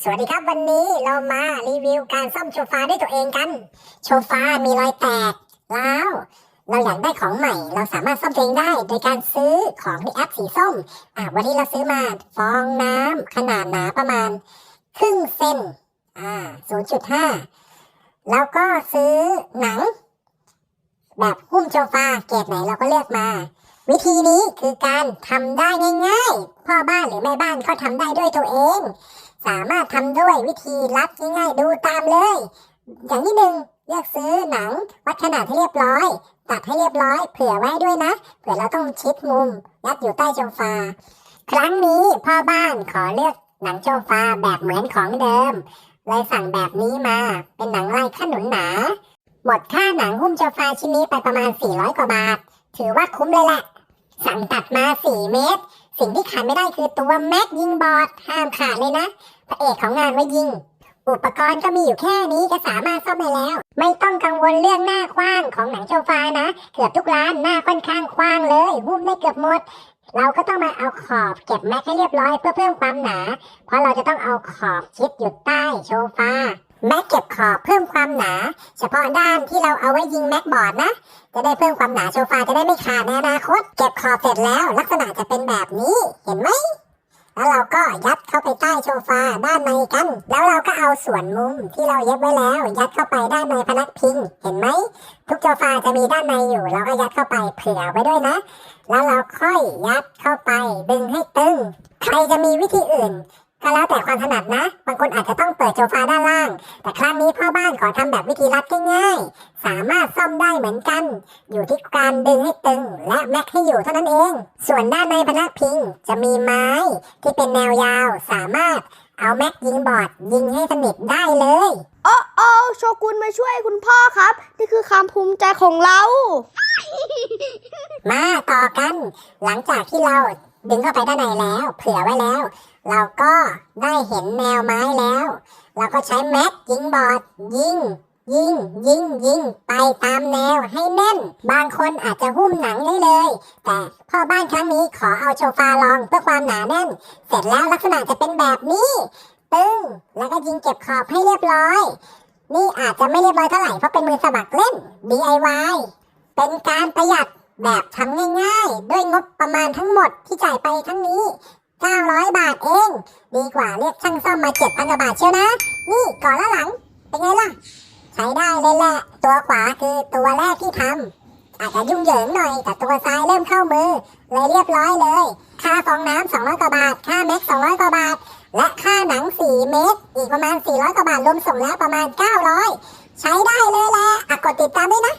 สวัสดีครับวันนี้เรามารีวิวการซ่อมโซฟาด้วยตัวเองกันโซฟา มีรอยแตกแล้วเราอยากได้ของใหม่ เราสามารถซ่อมเองได้โดยการซื้อของที่แอปสีส้ม อะวันนี้เราซื้อมาฟองน้ำขนาดหนาประมาณ ครึ่งเซนอ่า0.5แล้วก็ซื้อหนัง แบบหุ้มโซฟาเกรดไหนเราก็เลือกมา วิธีนี้คือการทำได้ง่ายๆพ่อบ้านหรือแม่บ้านเขาทำได้ด้วยตัวเอง สามารถทำด้วยวิธีรัดง่ายๆดูตามเลย อย่างที่หนึ่งเลือกซื้อหนังวัดขนาดให้เรียบร้อย ตัดให้เรียบร้อย เผื่อไว้ด้วยนะ เผื่อเราต้องชิดมุมยัดอยู่ใต้โซฟา ครั้งนี้พ่อบ้านขอเลือกหนังโซฟาแบบเหมือนของเดิมเลยสั่งแบบนี้มา เป็นหนังลายขนุนหนา หมดค่าหนังหุ้มโซฟาชิ้นนี้ไปประมาณ 400 กว่าบาท ถือว่าคุ้มเลยแหละ สั่งตัดมา 4 เมตร สิ่งที่ขาดไม่ได้คือตัวแม็กยิงบอดห้ามขาดเลยนะพระเอกของงานไว้ยิง อุปกรณ์ก็มีอยู่แค่นี้ก็สามารถซ่อมได้แล้ว ไม่ต้องกังวลเรื่องหน้ากว้างของหนังโซฟานะเกือบทุกร้านหน้าค่อนข้างกว้างเลยหุ้มได้เกือบหมดเราก็ต้องมาเอาขอบเก็บแม็กให้เรียบร้อยเพื่อเพิ่มความหนา เพราะเราจะต้องเอาขอบชิดอยู่ใต้โซฟา แม็กเก็บขอบเพิ่มความหนา เฉพาะด้านที่เราเอาไว้ยิงแม็กบอร์ดนะ จะได้เพิ่มความหนาโซฟาจะได้ไม่ขาดในอนาคต เก็บขอบเสร็จแล้ว ลักษณะจะเป็นแบบนี้เห็นไหมแล้วเราก็ยัดเข้าไปใต้โซฟาด้านในกัน แล้วเราก็เอาส่วนมุมที่เราเย็บไว้แล้ว ยัดเข้าไปด้านในพนักพิง เห็นไหม ทุกโซฟาจะมีด้านในอยู่ เราก็ยัดเข้าไปเผื่อไว้ด้วยนะ แล้วเราค่อยยัดเข้าไปดึงให้ตึง ใครจะมีวิธีอื่นก็แล้วแต่ความถนัดนะ บางคนอาจจะต้องเปิดโซฟาด้านล่าง แต่ครั้งนี้พ่อบ้านขอทำแบบวิธีรัดง่ายๆ สามารถซ่อมได้เหมือนกัน อยู่ที่การดึงให้ตึง และแม็กให้อยู่เท่านั้นเอง ส่วนด้านในพนักพิงจะมีไม้ที่เป็นแนวยาว สามารถเอาแม็กยิงบอร์ดยิงให้สนิทได้เลย โอ้โอ้โชกุนมาช่วยคุณพ่อครับ นี่คือความภูมิใจของเรา มาต่อกัน หลังจากที่เรา ดึงเข้าไปด้านในแล้ว เผื่อไว้แล้ว เราก็ได้เห็นแนวไม้แล้ว เราก็ใช้แม็กยิงบอดยิงยิงยิงยิงไปตามแนวให้แน่น บางคนอาจจะหุ้มหนังได้เลย แต่พ่อบ้านครั้งนี้ขอเอาโชฟาลองเพื่อความหนาแน่น เสร็จแล้วลักษณะจะเป็นแบบนี้ ตึงแล้วก็ยิงเก็บขอบให้เรียบร้อย นี่อาจจะไม่เรียบร้อยเท่าไหร่เพราะเป็นมือสมัครเล่น DIY เป็นการประหยัด แบบทำง่ายๆ ด้วยงบประมาณทั้งหมดที่จ่ายไปทั้งนี้ 900 บาทเอง ดีกว่าเรียกช่างซ่อมมา700บาทเชียวนะ นี่ก่อนและหลัง เป็นไงล่ะ ใช้ได้เลยแหละ ตัวขวาคือตัวแรกที่ทำอาจจะยุ่งเหยิงหน่อย แต่ตัวซ้ายเริ่มเข้ามือ เลยเรียบร้อยเลย ค่าฟองน้ำ200กว่าบาท ค่าแม็ก200กว่าบาท และค่าหนัง4เมตร อีกประมาณ400กว่าบาทรวมส่งแล้วประมาณ900ใช้ได้เลยแหละอะกดติดตามด้วยนะ